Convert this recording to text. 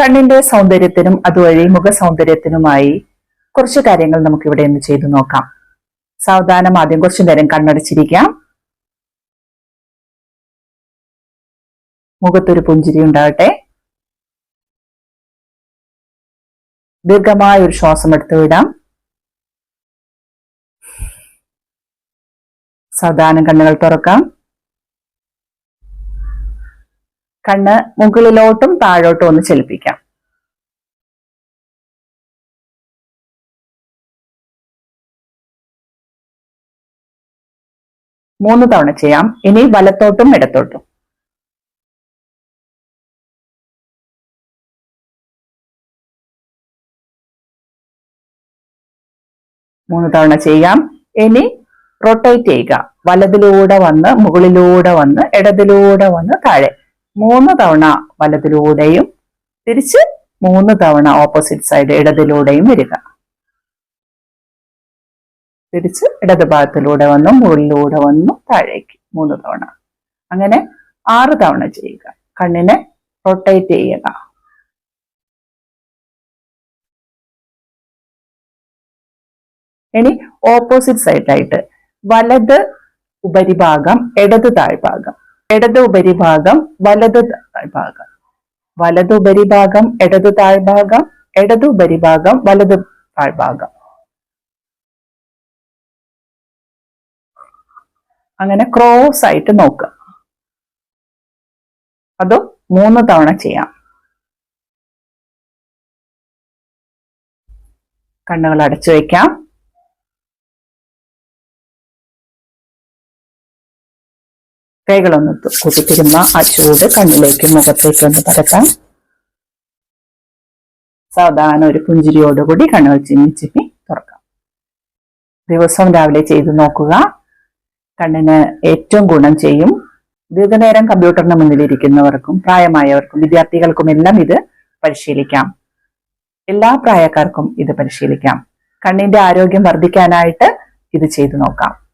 കണ്ണിന്റെ സൗന്ദര്യത്തിനും അതുവഴി മുഖ സൗന്ദര്യത്തിനുമായി കുറച്ച് കാര്യങ്ങൾ നമുക്ക് ഇവിടെ ഒന്ന് ചെയ്തു നോക്കാം. സാവധാനം ആദ്യം കുറച്ചു നേരം കണ്ണടച്ചിരിക്കാം. മുഖത്തൊരു പുഞ്ചിരി ഉണ്ടാവട്ടെ ദീർഘമായ ഒരു ശ്വാസം എടുത്തു വിടാം. സാവധാനം കണ്ണുകൾ തുറക്കാം. കണ്ണ് മുകളിലോട്ടും താഴോട്ടും ഒന്ന് ചലിപ്പിക്കാം. മൂന്ന് തവണ ചെയ്യാം. ഇനി വലത്തോട്ടും ഇടത്തോട്ടും. മൂന്ന് തവണ ചെയ്യാം. ഇനി റൊട്ടേറ്റ് ചെയ്യുക. വലതിലൂടെ വന്ന് മുകളിലൂടെ വന്ന് ഇടതിലൂടെ വന്ന് താഴെ. മൂന്ന് തവണ വലതിലൂടെയും തിരിച്ച് മൂന്ന് തവണ ഓപ്പോസിറ്റ് സൈഡ് ഇടതിലൂടെയും വരിക. തിരിച്ച് ഇടത് ഭാഗത്തിലൂടെ വന്നു മുകളിലൂടെ വന്നു താഴേക്ക് മൂന്ന് തവണ. അങ്ങനെ ആറ് തവണ ചെയ്യുക. കണ്ണിനെ റൊട്ടേറ്റ് ചെയ്യുക. ഇനി ഓപ്പോസിറ്റ് സൈഡായിട്ട് വലത് ഉപരിഭാഗം ഇടത് താഴ്ഭാഗം ഇടത് ഉപരിഭാഗം വലത് താഴ്ഭാഗം. വലത് ഉപരിഭാഗം ഇടത് താഴ്ഭാഗം ഇടത് ഉപരിഭാഗം വലത് താഴ്ഭാഗം. അങ്ങനെ ക്രോസ് ആയിട്ട് നോക്കുക. അതും മൂന്ന് തവണ ചെയ്യാം. കണ്ണുകൾ അടച്ചു വയ്ക്കാം കൈകളൊന്ന് കൂട്ടിത്തിരുന്ന ആ ചൂട് കണ്ണിലേക്ക് മുഖത്തേക്കും ഒന്ന് പരത്താം. സാധാരണ ഒരു പുഞ്ചിരിയോടുകൂടി കണ്ണുകൾ ചിമ്മി ചിമ്മി തുറക്കാം. ദിവസം രാവിലെ ചെയ്തു നോക്കുക. കണ്ണിന് ഏറ്റവും ഗുണം ചെയ്യും. ദീർഘനേരം കമ്പ്യൂട്ടറിന് മുന്നിലിരിക്കുന്നവർക്കും പ്രായമായവർക്കും വിദ്യാർത്ഥികൾക്കും എല്ലാം ഇത് പരിശീലിക്കാം. എല്ലാ പ്രായക്കാർക്കും ഇത് പരിശീലിക്കാം. കണ്ണിന്റെ ആരോഗ്യം വർദ്ധിക്കാനായിട്ട് ഇത് ചെയ്തു നോക്കാം.